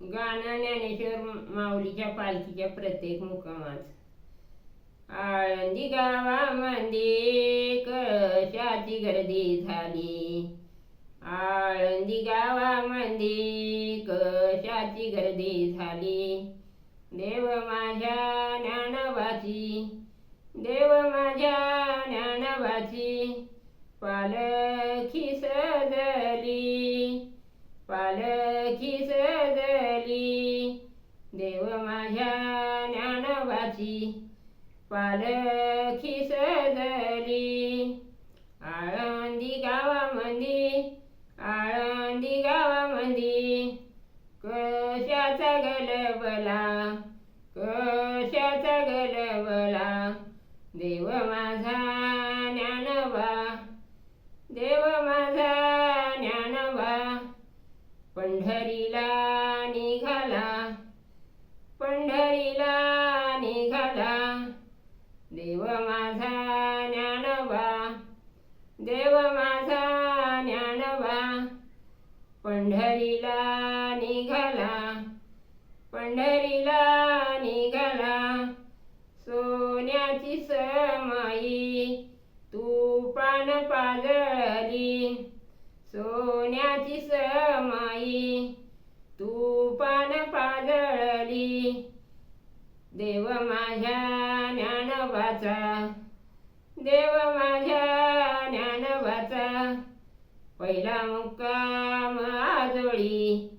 गाणं ज्ञानेश्वर माऊलीच्या पालखीच्या प्रत्येक मुकामात. आळंदी गावामध्ये कशाची गर्दी झाली? आळंदी गावामध्ये कशाची गर्दी झाली? देव माझ्या ज्ञानोबाची देव माझ्या ज्ञानोबाची पालखी पालखी सजली देव माझ्या ज्ञानवाची. पालखी सोन्याची समाई तुपान पाजळली. देव माझ्या ज्ञानवाचा देव माझ्या ज्ञानवाचा पहिला मुक्काम आजोळी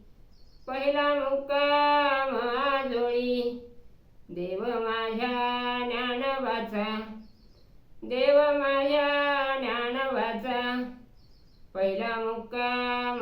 पहिला मुक्काम आजोळी. देव माझ्या ज्ञानवाचा देव माझ्या पहिला मुक्काम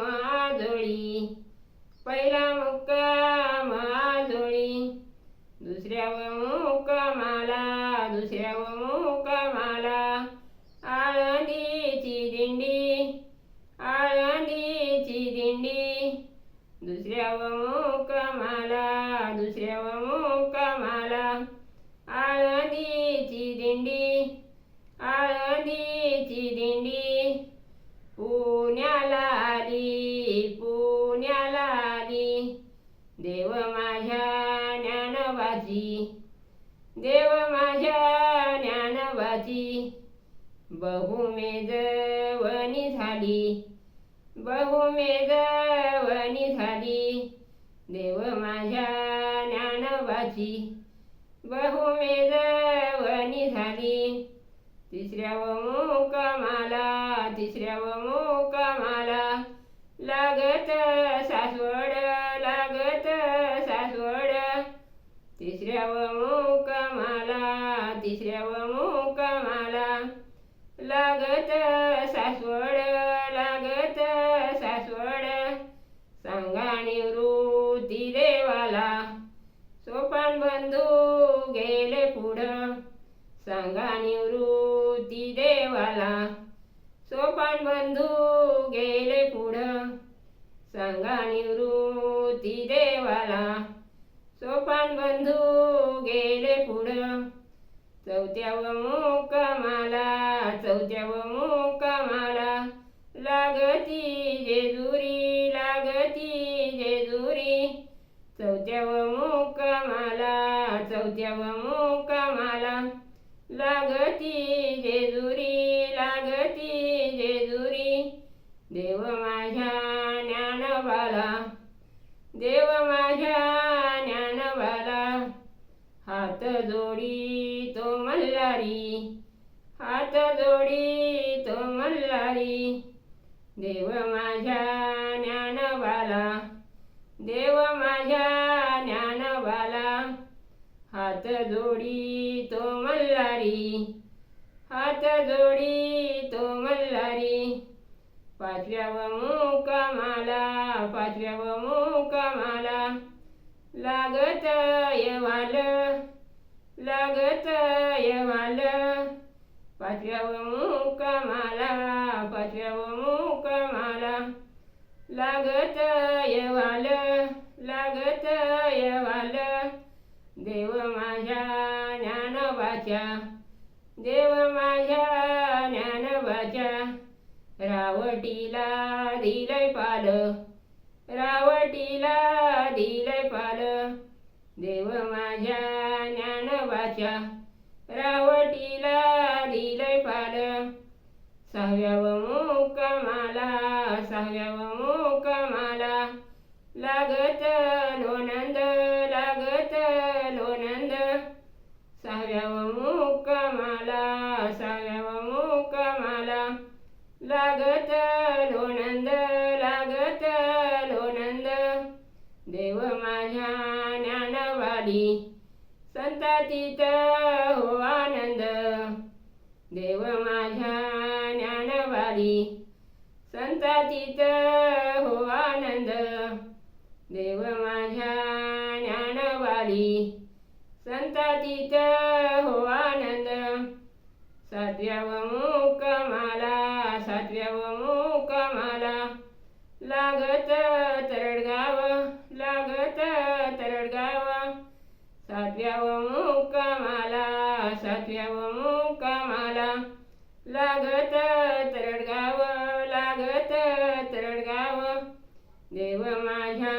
बहुमेजवणी झाली. बहुमेजवणी झाली. देव माझ्या ज्ञानोबाची बहुमेजवणी झाली. तिसऱ्या व मुकामाला तिसऱ्या व मुकामाला लाग सांगा निवृत्ती देवाला. सोपान बंधू गेले पुढं. सांगा निवृत्ती देवाला. सोपान बंधू गेले पुढं. चौथ्याव मुक्कामाला चौथ्याव मुक्कामाला. लागती जेजुरी लागती जेजुरी. चौथ्याव मुक्कामाला चौथ्याव मुक्कामाला. लागती जेजुरी लागती जेजुरी. देव माझ्या ज्ञानवाला देव माझ्या ज्ञानवाला. हात जोडी तो मल्हारी हात जोडी तो मल्हारी. देव माझ्या ज्ञानवाला देव माझ्या ज्ञानवाला. हात जोडी तो मल्हारी हात जोडी तो मल्हारी. पाचव्या व मुकामाला पाचव्या व मुकामाला लागत यवाल लागत यवाल पाचव्या व मुकामाला पाचव्या व मुकामाला लागत यवाल लागत यवाल देव माझ्या देव माझ्या ज्ञानवाच्या रावटीला दिलय पाल. रावटीला दिलय देव माझ्या ज्ञानवाच्या रावटीला दिलंय पाल. सहाव्याव मुक्कामाला सहाव्याव मुक्कामाला लागत लोनंद लागत लोनंद सहाव्याव मुक्कामाला सहाव्याव मुक्कामाला लागत लोनंद लागत लोनंद देव माझ्या ज्ञानवाली संतातीत हो आनंद. देव माझ्या ज्ञानवाली संतातीत हो आनंद. देव माझ्या ज्ञानवाली संतातीत हो आनंद. सातव्याव मुक्कामाला सातव्याव लागत तरडगाव लागत तरडगाव. सातव्याव मुक्कामाला सातव्याव मुक्कामाला लागत तरडगाव लागत तरडगाव. देव माझ्या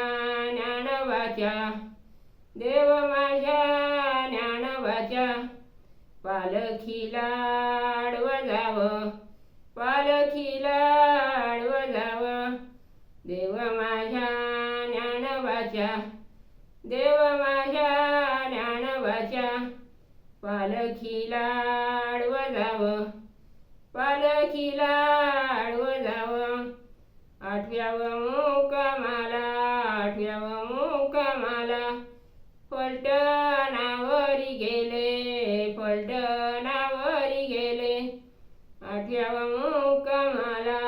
ज्ञानवाच्या देव माझ्या ज्ञानवाच्या पालखीला देव माझ्या ज्ञानवाच्या पालखीला आडवं जावं. पालखीला आडवं जावं. आठव्याव मुक्कामाला आठव्याव मुक्कामाला. फलटणावरी गेले पलटनावरी गेले. आठव्याव मुक्कामाला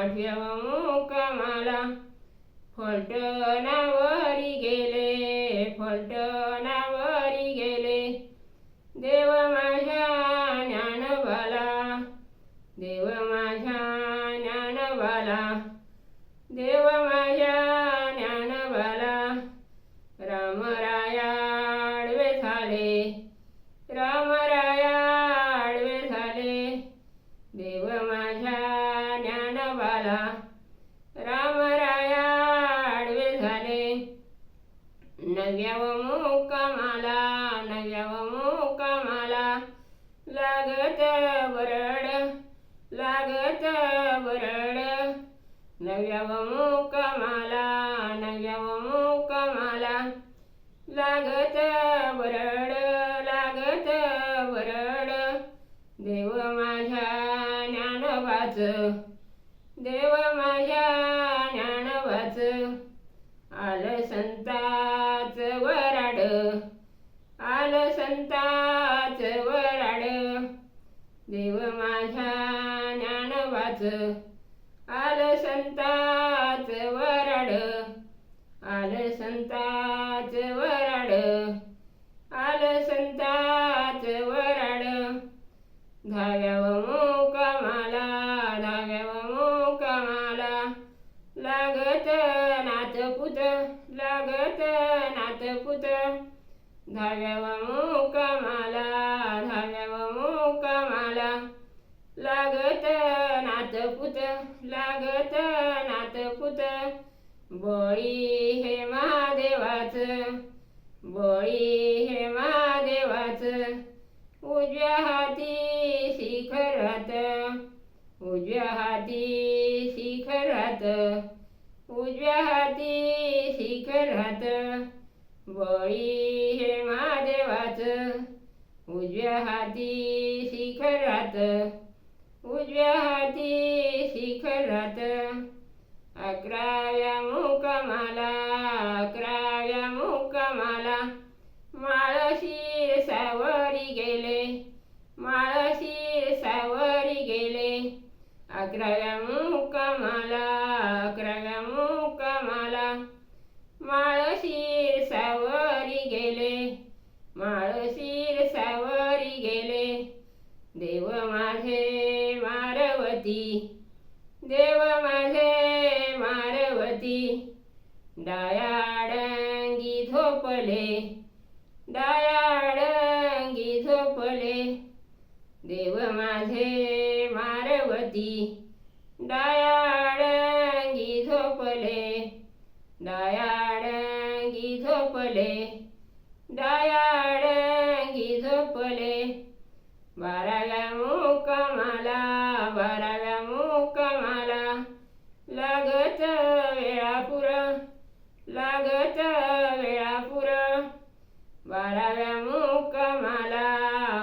आठव्याव मुक्कामाला. फलटणावरी गेले गेले. देव माझ्या ज्ञानबाला देव माझ्या ज्ञानबाला देव माझ्या ज्ञानबाला रामराया आडवे झाले. रामराया आडवे झाले. देव माझ्या ज्ञानबाला देव माझ्या ज्ञानवाच देव माझ्या धाव्याव मुकामाला धाव्याव मुकामाला. लागत नातपुत लागत नातपुत धाव्याव मुकामाला धाव्याव मुकामाला. लागत नातपुत लागत नातपुत बळी हे महादेवाचं बळी हे महादेवाच उजव्या हाती शिखरात उजव्या हाती शिखरात उजव्या हाती शिखरात बळी हे महादेवाचं उजव्या हाती शिखरात उजव्या हाती शिखरात अकराव्या मुकामाला गेले. माळशी सावरी गेले. अकराव्या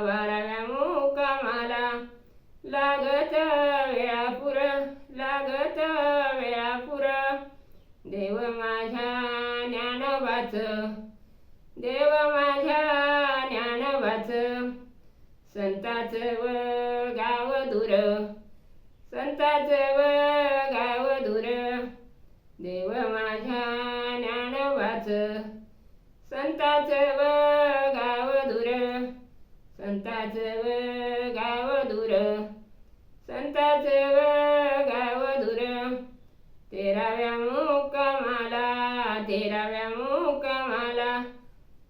बाराव्या मुक्कामाला लागत वेळापुर लागत देव माझ्या ज्ञानवाच देव माझ्या संताच व गाव दूर संताच व गाव दूर. देव माझ्या ज्ञानवाच संताच व संताच व गाव दूर. संताच व गाव दूर. तेराव्या मुक्कामाला तेराव्या मुक्कामाला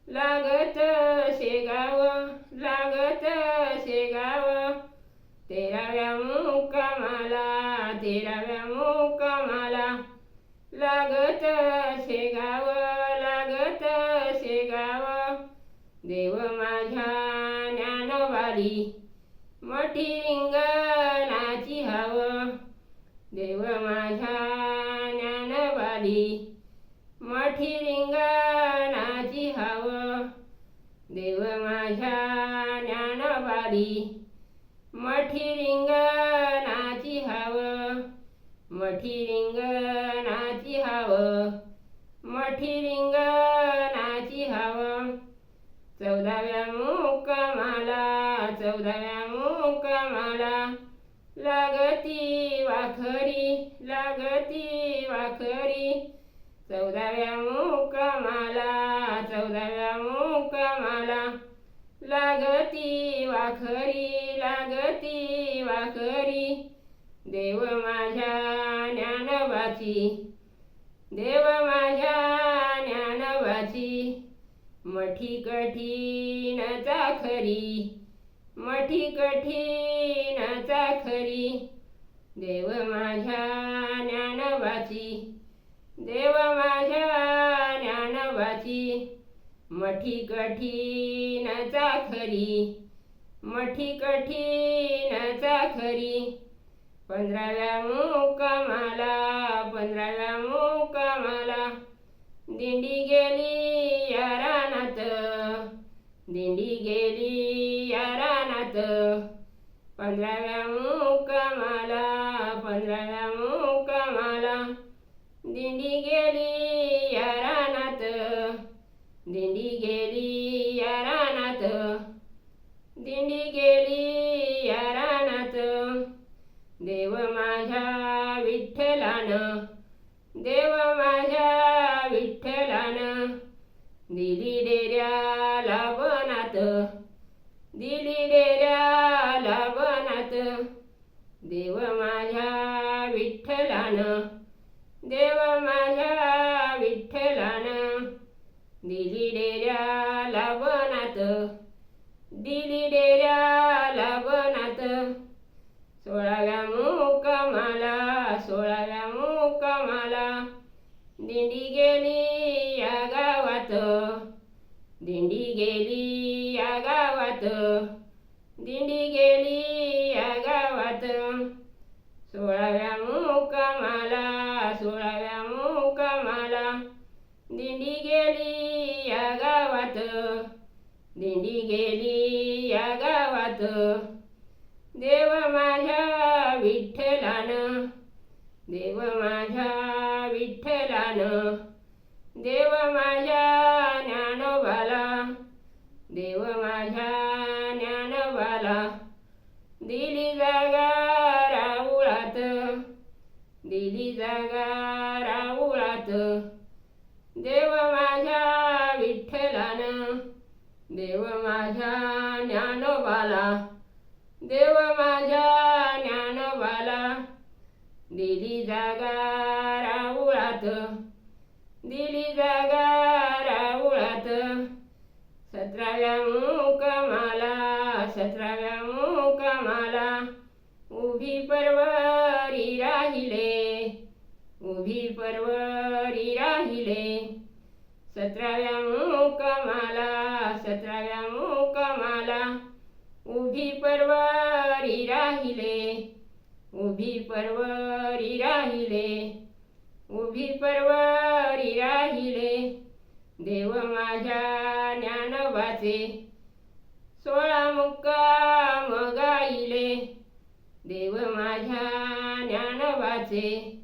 लागत शेगाव लागत शेगाव तेराव्या मुक्कामाला तेराव्या मुक्कामाला लागत शेगाव लागत शेगाव देव मा ज्ञानवाली मोठी रिंगणाची हव. देव माझ्या ज्ञानवाली. मोठी रिंगणाची हव. देव माझ्या ज्ञानवाली. मोठी रिंगणाची हव. मोठी रिंगणाची हव. मोठी रिंगणाची हव. चौदाव्या चौदाव्या मुक्कामाला लागती वाखरी लागती वाखरी। चौदाव्या मुकमाला चौदाव्या मुकमाला लागती वाखरी लागती वाखरी। देव माझ्या ज्ञानवाची देव माझ्या ज्ञानवाची। मठी कठीण चाखरी मठी कठीणाचा खरी देव माझ्या ज्ञानवाची. देव माझ्या ज्ञानवाची. मठी कठीण खरी मठी कठीण खरी पंधराव्या मुक्कामाला पंधराव्या मुक्कामाला. दिंडी गेली या रानात. दिंडी गेली पंधराव्या मुक्कामाला पंधराव्या मुक्कामाला. दिंडी गेली या रानात दिंडी गेली या रानात. दिंडी गेली या रानात. देव माझ्या विठ्ठलानं देव माझ्या विठ्ठलानं दिली डेऱ्याला बनात दिली दिंडी गेली या गावात दिंडी गेली या गावात दिंडी गेली या गावात सोळाव्या मुक्कामाला सोळाव्या मुक्कामाला. दिंडी गेली या गावात दिंडी गेली या गावात देव माझ्या विठ्ठलानं देव माझ्या देव माझ्या ज्ञानोबाला देव माझ्या ज्ञानोबाला दिली जागा राऊळात दिली जागा राऊळात. देव माझ्या विठ्ठलानं देव माझ्या ज्ञानोबाला देव माझ्या ज्ञानोबाला दिली जागा दिली जागा राऊळात सतराव्या मुकामाला सतराव्या मुक्कामाला उभी परवरी राहिले उभी परवरी राहिले. सतराव्या मुकामाला सतराव्या मुकमाला. उभी परवरी राहिले उभी परवरी राहिले. उभी परवारी पाहिले. देव माझ्या ज्ञानोबाचे सोळा मुक्का मगाईले देव माझ्या ज्ञानोबाचे